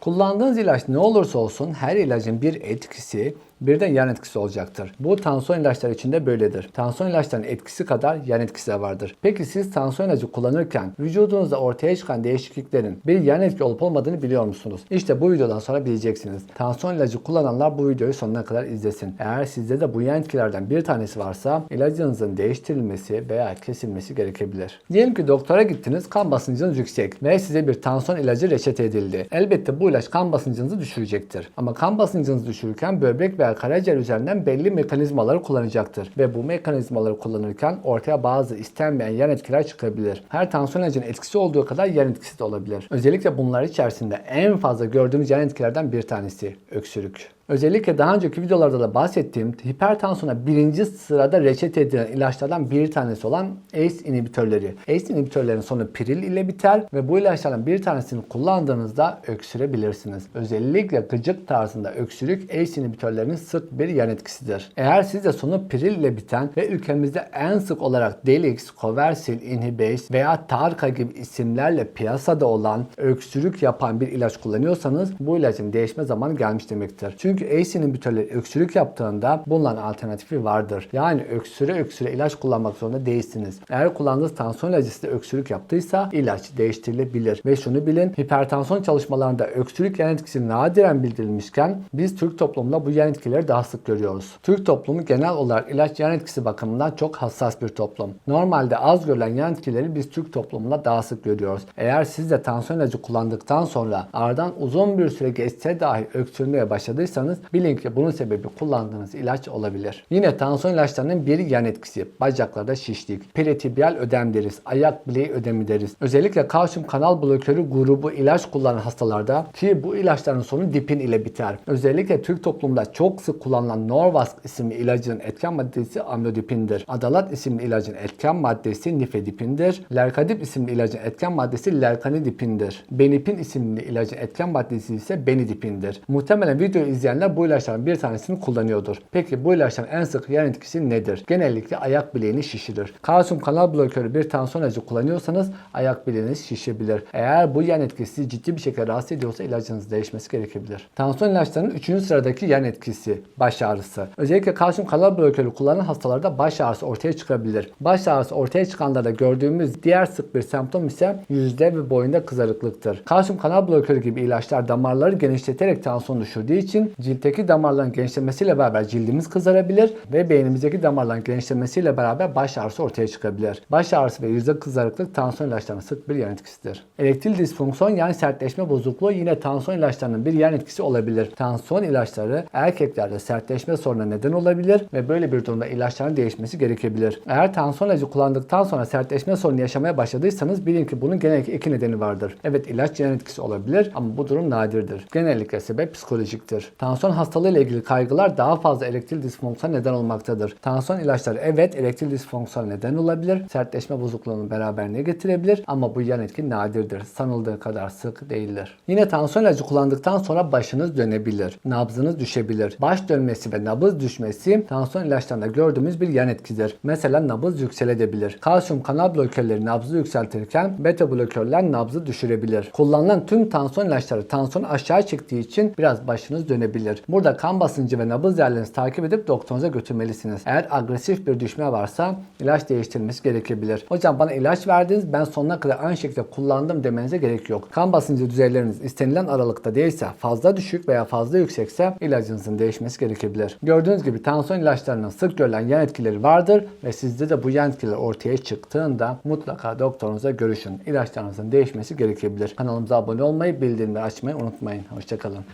Kullandığınız ilaç ne olursa olsun her ilacın bir etkisi bir de yan etkisi olacaktır. Bu tansiyon ilaçları için de böyledir. Tansiyon ilaçlarının etkisi kadar yan etkisi de vardır. Peki siz tansiyon ilacı kullanırken vücudunuzda ortaya çıkan değişikliklerin bir yan etki olup olmadığını biliyor musunuz? İşte bu videodan sonra bileceksiniz. Tansiyon ilacı kullananlar bu videoyu sonuna kadar izlesin. Eğer sizde de bu yan etkilerden bir tanesi varsa ilacınızın değiştirilmesi veya kesilmesi gerekebilir. Diyelim ki doktora gittiniz kan basıncınız yüksek ve size bir tansiyon ilacı reçete edildi. Elbette bu ilaç kan basıncınızı düşürecektir. Ama kan basıncınızı düşürürken böbrek veya karaciğer üzerinden belli mekanizmaları kullanacaktır. Ve bu mekanizmaları kullanırken ortaya bazı istenmeyen yan etkiler çıkabilir. Her tansiyon ilacının etkisi olduğu kadar yan etkisi de olabilir. Özellikle bunlar içerisinde en fazla gördüğümüz yan etkilerden bir tanesi öksürük. Özellikle daha önceki videolarda da bahsettiğim hipertansiyona birinci sırada reçete edilen ilaçlardan bir tanesi olan ACE inhibitörleri. ACE inhibitörlerin sonu piril ile biter ve bu ilaçlardan bir tanesini kullandığınızda öksürebilirsiniz. Özellikle gıcık tarzında öksürük ACE inhibitörlerinin sık bir yan etkisidir. Eğer siz de sonu piril ile biten ve ülkemizde en sık olarak Delix, Coversil, Inhibase veya Tarka gibi isimlerle piyasada olan öksürük yapan bir ilaç kullanıyorsanız bu ilacın değişme zamanı gelmiş demektir. Çünkü ACE inhibitörleri öksürük yaptığında bunların alternatifi vardır. Yani öksüre öksüre ilaç kullanmak zorunda değilsiniz. Eğer kullandığınız tansiyon ilacı öksürük yaptıysa ilaç değiştirilebilir. Ve şunu bilin hipertansiyon çalışmalarında öksürük yan etkisi nadiren bildirilmişken biz Türk toplumunda bu yan etkileri daha sık görüyoruz. Türk toplumu genel olarak ilaç yan etkisi bakımından çok hassas bir toplum. Normalde az görülen yan etkileri biz Türk toplumunda daha sık görüyoruz. Eğer siz de tansiyon ilacı kullandıktan sonra aradan uzun bir süre geçse dahi öksürmeye başladıysanız bilin ki bunun sebebi kullandığınız ilaç olabilir. Yine tansiyon ilaçlarının bir yan etkisi bacaklarda şişlik, peritibial ödem deriz, ayak bileği ödemi deriz. Özellikle kalsiyum kanal blokörü grubu ilaç kullanan hastalarda ki bu ilaçların sonu dipin ile biter. Özellikle Türk toplumunda çok sık kullanılan Norvasc isimli ilacın etken maddesi amlodipindir. Adalat isimli ilacın etken maddesi nifedipindir. Lerkadip isimli ilacın etken maddesi lerkanidipindir. Benipin isimli ilacın etken maddesi ise benidipindir. Muhtemelen videoyu izleyenler bu ilaçların bir tanesini kullanıyordur. Peki bu ilaçların en sık yan etkisi nedir? Genellikle ayak bileğini şişirir. Kalsiyum kanal blokörü bir tansiyon ilacı kullanıyorsanız ayak bileğiniz şişebilir. Eğer bu yan etkisi ciddi bir şekilde rahatsız ediyorsa ilacınız değişmesi gerekebilir. Tansiyon ilaçlarının 3. sıradaki yan etkisi baş ağrısı. Özellikle kalsiyum kanal blokörü kullanan hastalarda baş ağrısı ortaya çıkabilir. Baş ağrısı ortaya çıkanlarda gördüğümüz diğer sık bir semptom ise yüzde ve boyunda kızarıklıktır. Kalsiyum kanal blokörü gibi ilaçlar damarları genişleterek tansiyon düşürdüğü için ciltteki damarların genişlemesiyle beraber cildimiz kızarabilir ve beynimizdeki damarların genişlemesiyle beraber baş ağrısı ortaya çıkabilir. Baş ağrısı ve yüzde kızarıklık tansiyon ilaçlarının sık bir yan etkisidir. Erektil disfonksiyon yani sertleşme bozukluğu yine tansiyon ilaçlarının bir yan etkisi olabilir. Tansiyon ilaçları erkeklerde sertleşme sorununa neden olabilir ve böyle bir durumda ilaçların değişmesi gerekebilir. Eğer tansiyon ilacı kullandıktan sonra sertleşme sorunu yaşamaya başladıysanız bilin ki bunun genellikle iki nedeni vardır. Evet ilaç yan etkisi olabilir ama bu durum nadirdir. Genellikle sebep psikolojiktir. Tansiyon hastalığı ile ilgili kaygılar daha fazla erektil disfonksiyon neden olmaktadır. Tansiyon ilaçları evet erektil disfonksiyon neden olabilir. Sertleşme bozukluğunu beraberine getirebilir ama bu yan etki nadirdir. Sanıldığı kadar sık değildir. Yine tansiyon ilacı kullandıktan sonra başınız dönebilir. Nabzınız düşebilir. Baş dönmesi ve nabız düşmesi tansiyon ilaçlarında gördüğümüz bir yan etkidir. Mesela nabız yükselebilir. Kalsiyum kanal blokörleri nabzı yükseltirken beta blokörler nabzı düşürebilir. Kullanılan tüm tansiyon ilaçları tansiyonu aşağı çektiği için biraz başınız dönebilir. Burada kan basıncı ve nabız değerlerinizi takip edip doktorunuza götürmelisiniz. Eğer agresif bir düşme varsa ilaç değiştirilmesi gerekebilir. Hocam bana ilaç verdiniz ben sonuna kadar aynı şekilde kullandım demenize gerek yok. Kan basıncı düzeyleriniz istenilen aralıkta değilse fazla düşük veya fazla yüksekse ilacınızın değişmesi gerekebilir. Gördüğünüz gibi tansiyon ilaçlarının sık görülen yan etkileri vardır ve sizde de bu yan etkiler ortaya çıktığında mutlaka doktorunuza görüşün. İlaçlarınızın değişmesi gerekebilir. Kanalımıza abone olmayı, bildirimleri açmayı unutmayın. Hoşçakalın.